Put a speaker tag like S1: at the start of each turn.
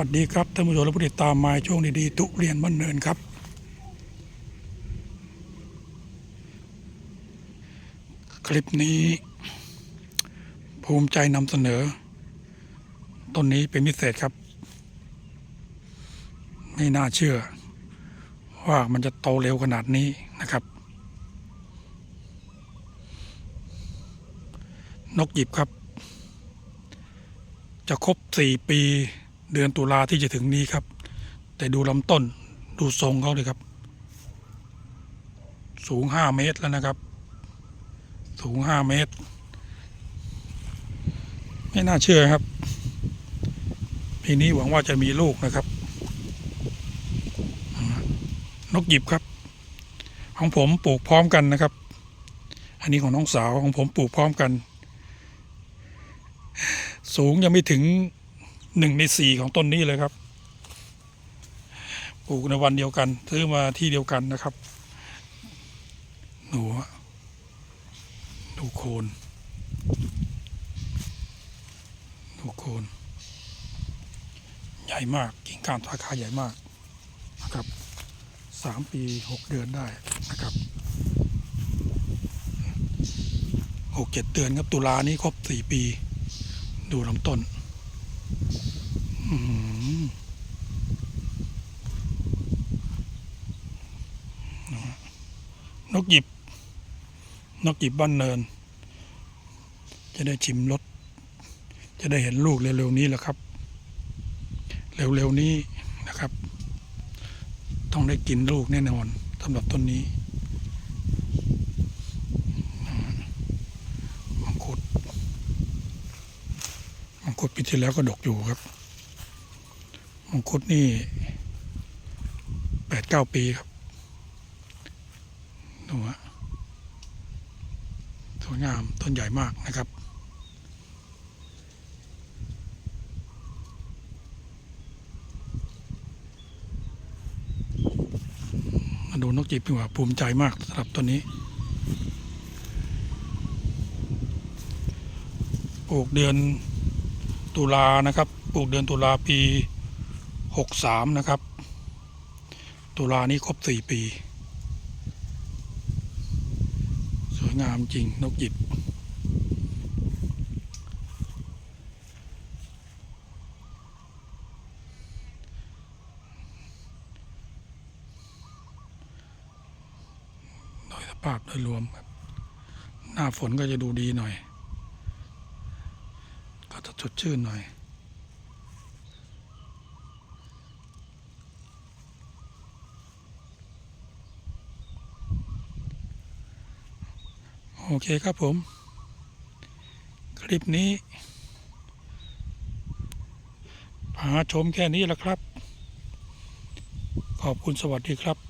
S1: วัสดีครับท่านผู้ชมและผู้ติดตามมาช่วงดีๆทุเรียนบ้านเนินครับ คลิปนี้ ภูมิใจนำเสนอ ต้นนี้เป็นพิเศษครับ ไม่น่าเชื่อ ว่ามันจะโตเร็วขนาดนี้นะครับ นกหยิบครับ จะครบสี่ปี เดือนตุลาที่จะถึงนี้ครับ แต่ดูลำต้นดูทรงเขาเลยครับ สูงห้าเมตรแล้วนะครับ สูงห้าเมตร ไม่น่าเชื่อครับปีนี้หวังว่าจะมีลูกนะครับ นกหยิบครับ ของผมปลูกพร้อมกันนะครับ อันนี้ของน้องสาวของผมปลูกพร้อมกัน สูงยังไม่ถึง หนึ่งในสี่ของต้นนี้เลยครับ ปลูกในวันเดียวกัน ซื้อมาที่เดียวกันนะครับ หนูอะดูโคนดูโคนใหญ่มากกิ่งก้านสาขาใหญ่มากนะครับสามปีหกเดือนได้นะครับหกเจ็ดเดือนครับตุลานี้ครบสี่ปี ดูลำต้น นกหยิบ นกหยิบบ้านเนิน จะได้ชิมรสจะได้เห็นลูกเร็วๆนี้แหละครับ เร็วๆนี้นะครับ ต้องได้กินลูกแน่นอนสำหรับต้นนี้มังคุด มัง คุดปีที่แล้วก็ดกอยู่ครับ มังคุดนี่แปดเก้าปีครับดูฮะสวยงามต้นใหญ่มากนะครับมาดูนกจีบดีกว่าภูมิใจมากสำหรับต้นนี้ปลูกเดือน ตุลานะครับปลูกเดือนตุลาปีหกสามนะครับ ตุลานี้ครบสี่ปี สวยงามจริงนกหยิบโดยสภาพโดยรวมครับ หน้าฝนก็จะดูดีหน่อย ก็จะสดชื่นหน่อย โอเคครับผม คลิปนี้พาชมแค่นี้แหละครับ ขอบคุณสวัสดีครับ